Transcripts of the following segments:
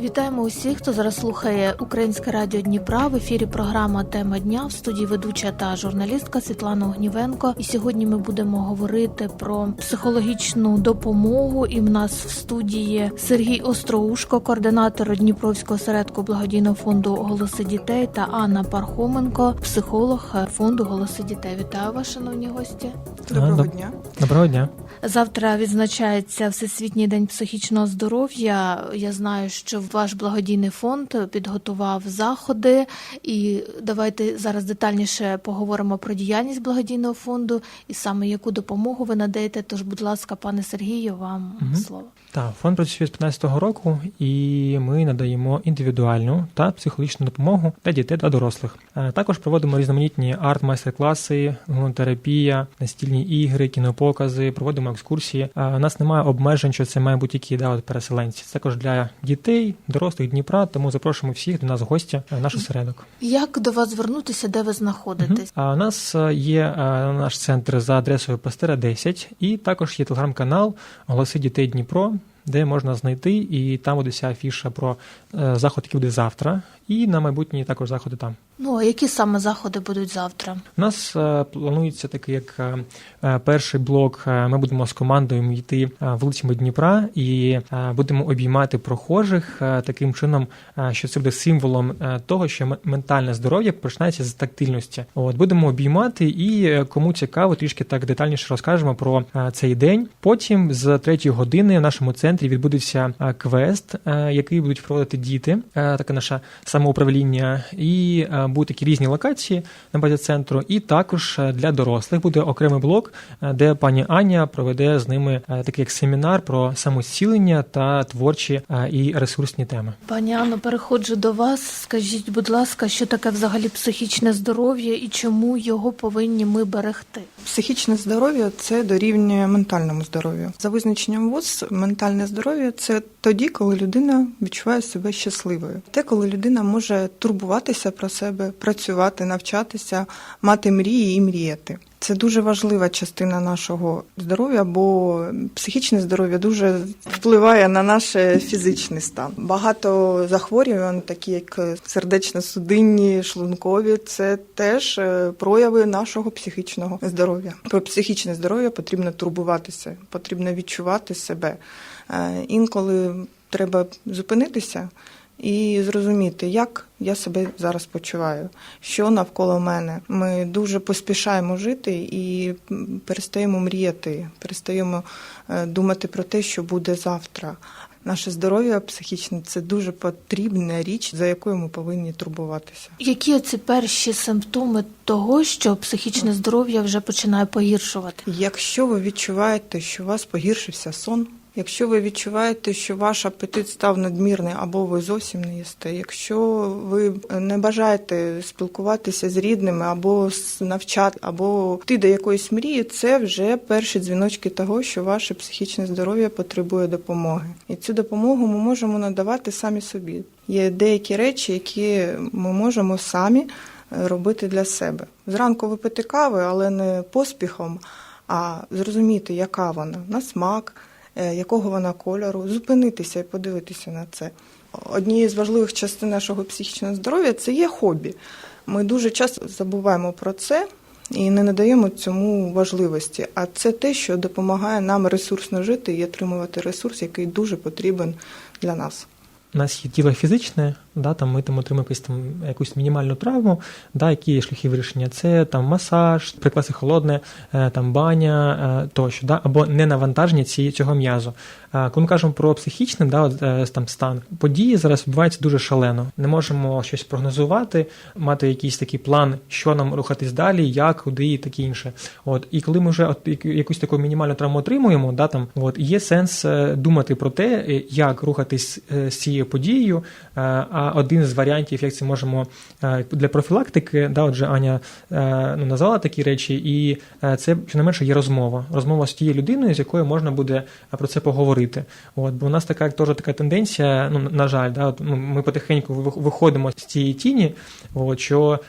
Вітаємо усіх, хто зараз слухає Українське радіо Дніпра. В ефірі програма Тема дня в студії ведуча та журналістка Світлана Огнівенко. І сьогодні ми будемо говорити про психологічну допомогу. І в нас в студії Сергій Остроушко, координатор Дніпровського осередку благодійного фонду Голоси дітей та Анна Пархоменко, психолог фонду Голоси дітей. Вітаю вас, шановні гості. Доброго Доб- дня. Доброго дня. Завтра відзначається Всесвітній день психічного здоров'я. Я знаю, що ваш благодійний фонд підготував заходи, і давайте зараз детальніше поговоримо про діяльність благодійного фонду і саме яку допомогу ви надаєте. Тож, будь ласка, пане Сергію, вам угу. слово. Так, фонд працює з 15-го року, і ми надаємо індивідуальну та психологічну допомогу для дітей та дорослих. Е, Також проводимо різноманітні арт-майстер-класи, гумотерапія, настільні ігри, кінопокази, проводимо екскурсії. Е, У нас немає обмежень, що це має бути які да, от переселенці. Це також для дітей, дорослих Дніпра, тому запрошуємо всіх до нас в гості е, в наш осередок. Як до вас звернутися, де ви знаходитесь? А у нас е, є е, наш центр за адресою Пастера 10, і також є телеграм-канал Голоси дітей Дніпро, де можна знайти, і там буде вся афіша про е, заход, який буде завтра, і на майбутні також заходи там. Ну а які саме заходи будуть завтра? У нас е, планується такий, як е, е, перший блок. е, Ми будемо з командою йти е, вулицями Дніпра і е, будемо обіймати прохожих е, таким чином, е, що це буде символом е, того, що ментальне здоров'я починається з тактильності. От будемо обіймати, і е, кому цікаво, трішки так детальніше розкажемо про е, цей день. Потім з третьої години в нашому центрі відбудеться квест, е, який будуть проводити діти, е, таке наше самоуправління, і е, будуть такі різні локації на базі центру. І також е, для дорослих буде окремий блок, е, де пані Аня проведе з ними такий як семінар про самоцілення та творчі і ресурсні теми. Пані Анно, переходжу до вас. Скажіть, будь ласка, що таке взагалі психічне здоров'я і чому його повинні ми берегти? Психічне здоров'я це дорівнює ментальному здоров'ю. За визначенням ВОЗ, ментальне здоров'я це тоді, коли людина відчуває себе щасливою. Те, коли людина може турбуватися про себе, працювати, навчатися, мати мрії і мріяти. Це дуже важлива частина нашого здоров'я, бо психічне здоров'я дуже впливає на наш фізичний стан. Багато захворювань, такі як сердечно-судинні, шлункові, це теж е, прояви нашого психічного здоров'я. Про психічне здоров'я потрібно турбуватися, потрібно відчувати себе. Е, Інколи треба зупинитися і зрозуміти, як я себе зараз почуваю, що навколо мене. Ми дуже поспішаємо жити і перестаємо мріяти, перестаємо е, думати про те, що буде завтра. Наше здоров'я психічне це дуже потрібна річ, за якою ми повинні турбуватися. Які ці перші симптоми того, що психічне здоров'я вже починає погіршувати? Якщо ви відчуваєте, що у вас погіршився сон, якщо ви відчуваєте, що ваш апетит став надмірний або ви зовсім не їсте, якщо ви не бажаєте спілкуватися з рідними або навчати, або йти до якоїсь мрії, це вже перші дзвіночки того, що ваше психічне здоров'я потребує допомоги. І цю допомогу ми можемо надавати самі собі. Є деякі речі, які ми можемо самі е, робити для себе. Зранку випити кави, але не поспіхом, а зрозуміти, яка вона на смак, якого вона кольору, зупинитися і подивитися на це. Однією з важливих частин нашого психічного здоров'я це є хобі. Ми дуже часто забуваємо про це і не надаємо цьому важливості. А це те, що допомагає нам ресурсно жити і отримувати ресурс, який дуже потрібен для нас. У нас є тіло фізичне, да, там ми там отримуємо якусь там якусь мінімальну травму, да, які є шляхи вирішення. Це там масаж, прикласи холодне, е, там баня е, тощо, да, або ненавантаження ці, цього м'язу. Е, Коли ми кажемо про психічний да, от, там стан, події зараз відбуваються дуже шалено. Не можемо щось прогнозувати, мати якийсь такий план, що нам рухатись далі, як, куди і таке інше. От і коли ми вже от якусь таку мінімальну травму отримуємо, да там от є сенс думати про те, як рухатись з цією подією. Е, А один з варіантів, як це можемо е, для профілактики, да, отже, Аня е, ну, назвала такі речі, і це щонайменше є розмова. Розмова з тією людиною, з якою можна буде про це поговорити. От, бо у нас така теж така тенденція, ну на жаль, да, от, ну, ми потихеньку виходимо з цієї тіні, от, що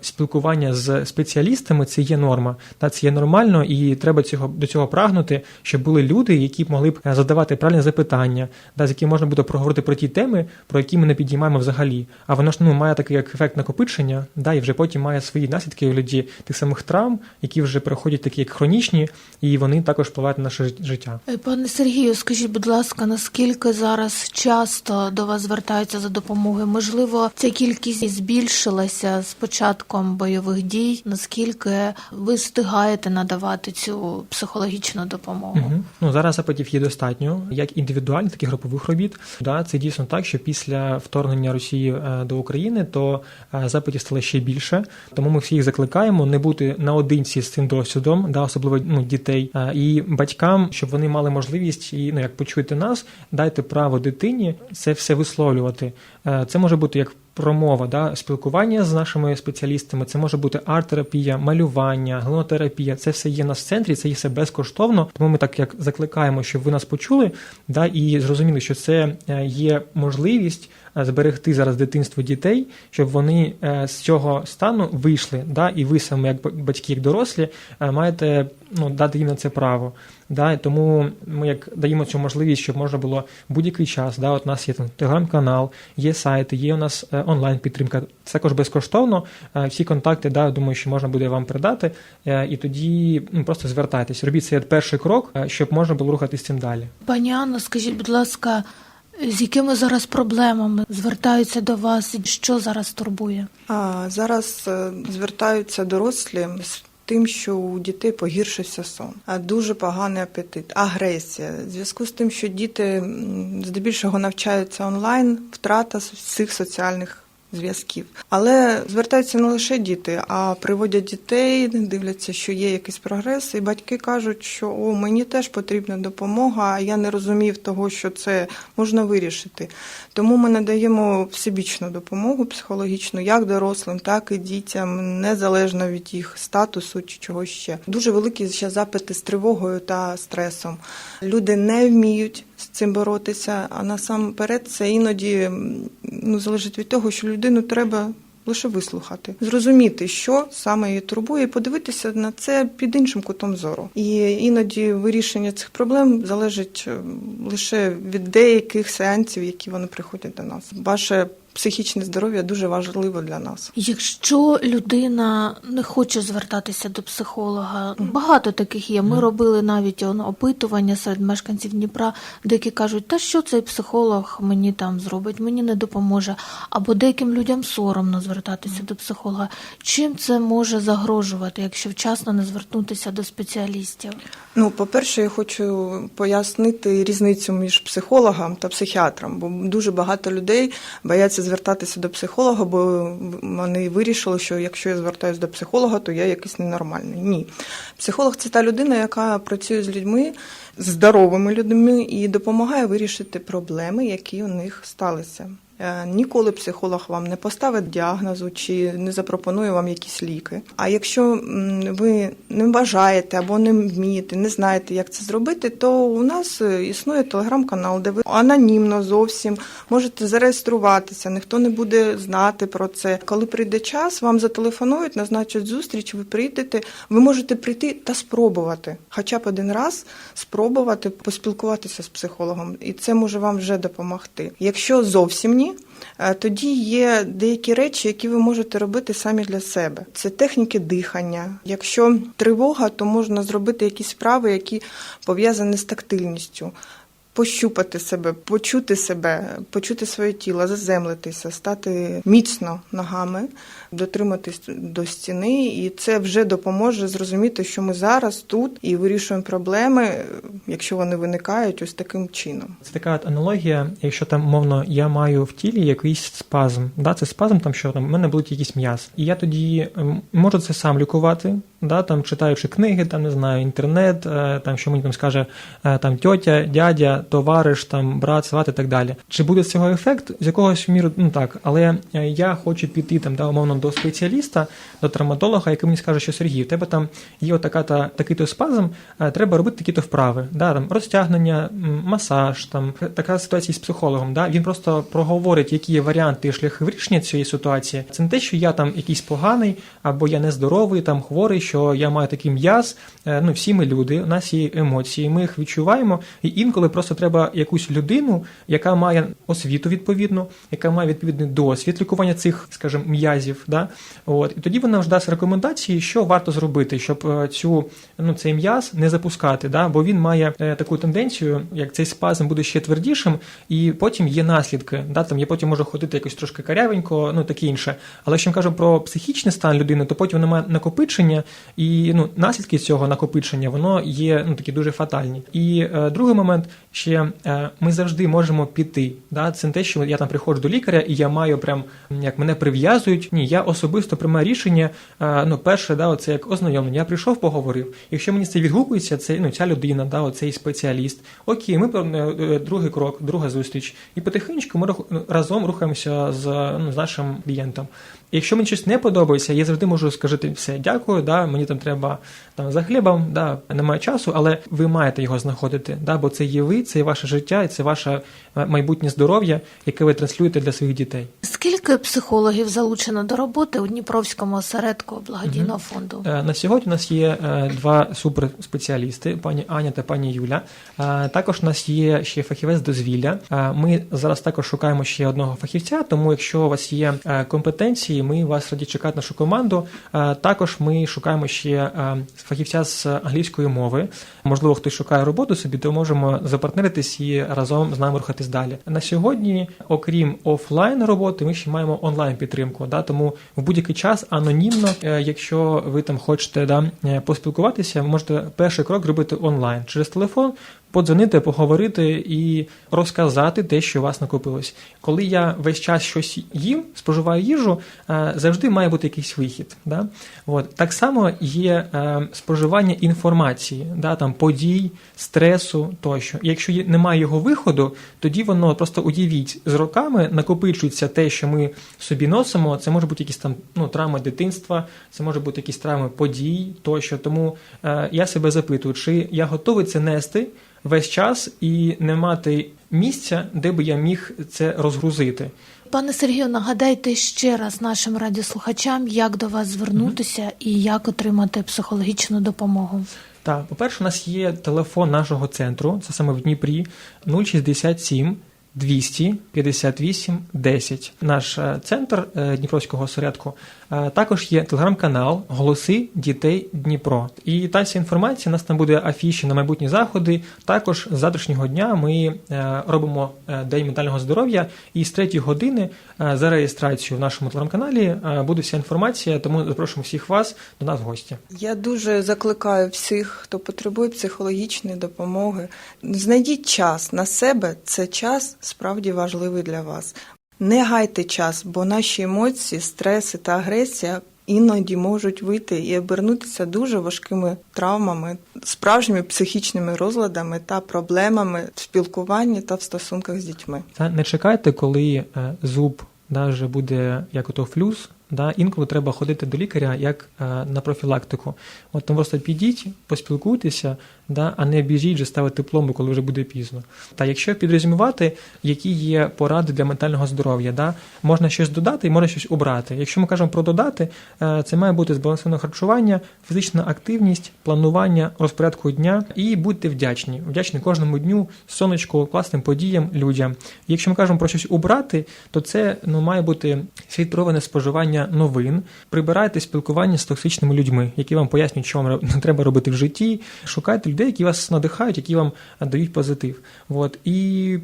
спілкування з спеціалістами це є норма, та це є нормально, і треба цього до цього прагнути, щоб були люди, які б могли б задавати правильні запитання, да, з якими можна буде проговорити про ті теми, про які ми не підіймаємо взагалі. А воно ж ну має такий як ефект накопичення, да, і вже потім має свої наслідки у людей тих самих травм, які вже переходять такі як хронічні, і вони також впливають на наше життя. Е, Пане Сергію, скажіть, будь ласка, наскільки зараз часто до вас звертаються за допомогою? Можливо, ця кількість збільшилася з початком бойових дій? Наскільки ви встигаєте надавати цю психологічну допомогу? Угу. Ну зараз запитів є достатньо, як індивідуальних, так і групових робіт. Да, це дійсно так, що після вторгнення Росії е, до України то е, запитів стало ще більше. Тому ми всіх закликаємо не бути наодинці з цим досвідом, да, особливо ну, дітей е, і батькам, щоб вони мали можливість і ну як почуєте нас, дайте право дитині це все висловлювати. Це може бути як промова, да, спілкування з нашими спеціалістами. Це може бути арт-терапія, малювання, глинотерапія. Це все є в центрі, це є все безкоштовно. Тому ми так як закликаємо, щоб ви нас почули, да, і зрозуміли, що це е, є можливість е, зберегти зараз дитинство дітей, щоб вони е, з цього стану вийшли. Да, і ви саме, як батьки, як дорослі, маєте ну, дати їм на це право. Да, і тому ми як даємо цю можливість, щоб можна було будь-який час. Да, от у нас є там телеграм-канал, є сайти, є у нас е, онлайн-підтримка. Це також безкоштовно. Е, Всі контакти, да, думаю, що можна буде вам передати. Е, І тоді ну, просто звертайтесь. Робіть цей перший крок, щоб можна було рухатись цим далі. Пані Анно, скажіть, будь ласка, з якими зараз проблемами звертаються до вас? Що зараз турбує? А зараз звертаються дорослі з тим, що у дітей погіршився сон, а дуже поганий апетит, агресія. В зв'язку з тим, що діти здебільшого навчаються онлайн, втрата всіх соціальних. Зв'язків, але звертаються не лише діти, а приводять дітей, дивляться, що є якийсь прогрес, і батьки кажуть, що о, мені теж потрібна допомога, а я не розумів того, що це можна вирішити. Тому ми надаємо всебічну допомогу психологічну як дорослим, так і дітям, незалежно від їх статусу чи чогось ще. Дуже великі ще запити з тривогою та стресом. Люди не вміють з цим боротися, а насамперед це іноді ну, залежить від того, що людину треба. Лише вислухати, зрозуміти, що саме її турбує, і подивитися на це під іншим кутом зору. І іноді вирішення цих проблем залежить е, лише від деяких сеансів, які вони приходять до нас. Ваше психічне здоров'я дуже важливо для нас. Якщо людина не хоче звертатися до психолога, багато таких є. Ми робили навіть опитування серед мешканців Дніпра, деякі кажуть, та що цей психолог мені там зробить, мені не допоможе. Або деяким людям соромно звертатися до психолога. Чим це може загрожувати, якщо вчасно не звернутися до спеціалістів? Ну, по-перше, я хочу пояснити різницю між психологом та психіатром, бо дуже багато людей бояться звертатися до психолога, бо вони вирішили, що якщо я звертаюся до психолога, то я якийсь ненормальний. Ні. Психолог це та людина, яка працює з людьми, з здоровими людьми і допомагає вирішити проблеми, які у них сталися. Е, Ніколи психолог вам не поставить діагнозу чи не запропонує вам якісь ліки. А якщо ви не бажаєте або не вмієте, не знаєте, як це зробити, то у нас е, існує телеграм-канал, де ви анонімно зовсім можете зареєструватися, ніхто не буде знати про це. Коли прийде час, вам зателефонують, назначать зустріч, ви прийдете. Ви можете прийти та спробувати, хоча б один раз спробувати поспілкуватися з психологом, і це може вам вже допомогти. Якщо зовсім ні. Е, Тоді є деякі речі, які ви можете робити самі для себе. Це техніки дихання. Якщо тривога, то можна зробити якісь справи, які пов'язані з тактильністю. Пощупати себе, почути себе, почути своє тіло, заземлитися, стати міцно ногами, дотриматись до стіни, і це вже допоможе зрозуміти, що ми зараз тут і вирішуємо проблеми, якщо вони виникають, ось таким чином. Це така от аналогія, якщо там, мовно, я маю в тілі якийсь спазм. Да, це спазм, там що там, в мене болить якийсь м'яз. І я тоді ем, можу це сам лікувати, да, там читаючи книги, там не знаю, інтернет, е, там що мені там скаже е, там тьотя, дядя, товариш, там брат, сват і так далі. Чи буде з цього ефект? З якогось міру, ну так, але е, я хочу піти там да, умовно до спеціаліста, до травматолога, який мені скаже, що Сергій, в тебе там є отака та такий-то спазм, е, треба робити такі-то вправи, да, там розтягнення, масаж, там така ситуація з психологом. Да, він просто проговорить, які є варіанти і шляхи вирішення цієї ситуації. Це не те, що я там якийсь поганий, або я нездоровий, там хворий, що я маю такий м'яз. Е, Ну, всі ми люди, у нас є емоції, ми їх відчуваємо, і інколи просто треба якусь людину, яка має освіту відповідну, яка має відповідний досвід лікування цих, скажімо, м'язів. Да? От і тоді вона вже дасть рекомендації, що варто зробити, щоб е, цю ну цей м'яз не запускати, да? бо він має е, таку тенденцію, як цей спазм буде ще твердішим, і потім є наслідки. Да? Там я потім можу ходити якось трошки карявенько, ну таке інше. Але якщо ми кажемо про психічний стан людини, то потім вона має накопичення, і ну наслідки цього накопичення воно є ну такі дуже фатальні. І е, другий момент ще е, ми завжди можемо піти. Да? Це не те, що я там приходжу до лікаря, і я маю прям як мене прив'язують. Ні, я особисто приймаю рішення. Е, ну, перше, да, це як ознайомлення. Я прийшов, поговорив. Якщо мені це відгукується, це ну ця людина, да, оцей спеціаліст. Окей, ми е, е, другий крок, друга зустріч, і потихеньку ми ну, разом рухаємося з, ну, з нашим клієнтом. Якщо мені щось не подобається, я завжди можу сказати все, дякую, да, мені там треба там за хлібом, да, немає часу, але ви маєте його знаходити, да, бо це є ви, це є ваше життя, і це ваше е, майбутнє здоров'я, яке ви транслюєте для своїх дітей. Скільки психологів залучено до роботи у Дніпровському осередку благодійного фонду? Е, На сьогодні у нас є е, два суперспеціалісти, пані Аня та пані Юля. Також у нас є ще фахівець дозвілля. Ми зараз також шукаємо ще одного фахівця, тому якщо у вас є е, компетенції, ми вас раді чекати нашу команду. Е, Також ми шукаємо ще е, фахівця з англійської мови. Можливо, хтось шукає роботу собі, то можемо запартнеритись і разом з нами рухатись далі. На сьогодні, окрім офлайн роботи, ми ще маємо онлайн підтримку. Да? Тому в будь-який час анонімно, е, якщо ви там хочете да, поспілкуватися, можете перший крок робити онлайн через телефон. Подзвонити, поговорити і розказати те, що у вас накопилось. Коли я весь час щось їм, споживаю їжу, е, завжди має бути якийсь вихід. Да? От. Так само є е, споживання інформації, да? там, подій, стресу тощо. Якщо немає його виходу, тоді воно просто уявіть, з роками накопичується те, що ми собі носимо. Це може бути якісь там ну, травми дитинства, це може бути якісь травми подій тощо. Тому е, я себе запитую, чи я готовий це нести весь час і не мати місця, де би я міг це розгрузити. Пане Сергію, нагадайте ще раз нашим радіослухачам, як до вас звернутися і як отримати психологічну допомогу. Так, по-перше, у нас є телефон нашого центру, це саме в Дніпрі 067 258 10. Наш е, центр е, Дніпровського осередку. Е, Також є телеграм-канал Голоси дітей Дніпро. І та вся інформація у нас там буде афіші на майбутні заходи. Також з завтрашнього дня ми робимо День ментального здоров'я. І з 3 години за реєстрацію в нашому телеграм-каналі буде вся інформація. Тому запрошуємо всіх вас до нас в гості. Я дуже закликаю всіх, хто потребує психологічної допомоги. Знайдіть час на себе, це час справді важливий для вас. Не гайте час, бо наші емоції, стреси та агресія іноді можуть вийти і обернутися дуже важкими травмами, справжніми психічними розладами та проблемами в спілкуванні та в стосунках з дітьми. Та не чекайте, коли е, зуб вже буде як ото флюс. Да, інколи треба ходити до лікаря як е, на профілактику. От тому просто підіть, поспілкуйтеся, да, а не біжіть вже ставити пломбу, коли вже буде пізно. Та якщо підрозумівати, які є поради для ментального здоров'я, да, можна щось додати і можна щось обрати. Якщо ми кажемо про додати, е, це має бути збалансоване харчування, фізична активність, планування розпорядку дня і будьте вдячні. Вдячні кожному дню, сонечку, класним подіям, людям. Якщо ми кажемо про щось обрати, то це ну, має бути свідпроване споживання новин. Прибирайте спілкування з токсичними людьми, які вам пояснюють, що вам треба робити в житті. Шукайте людей, які вас надихають, які вам дають позитив. От. І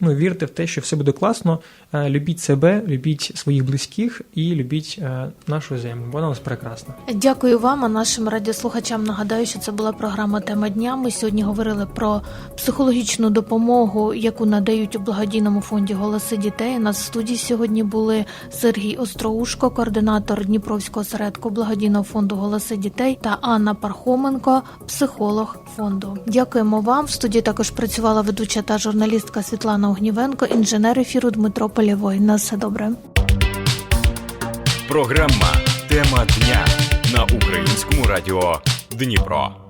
ну, вірте в те, що все буде класно. Е, Любіть себе, любіть своїх близьких і любіть е, нашу землю. Вона у нас прекрасна. Дякую вам, а нашим радіослухачам нагадаю, що це була програма Тема дня. Ми сьогодні говорили про психологічну допомогу, яку надають у благодійному фонді Голоси дітей. Нас в студії сьогодні були Сергій Остроушко, координатор Дніпровського осередку благодійного фонду Голоси дітей та Анна Пархоменко, психолог фонду. Дякуємо вам. В студії також працювала ведуча та журналістка Світлана Огнівенко, інженер ефіру Дмитро Полєвой. На все добре. Програма Тема дня на українському радіо Дніпро.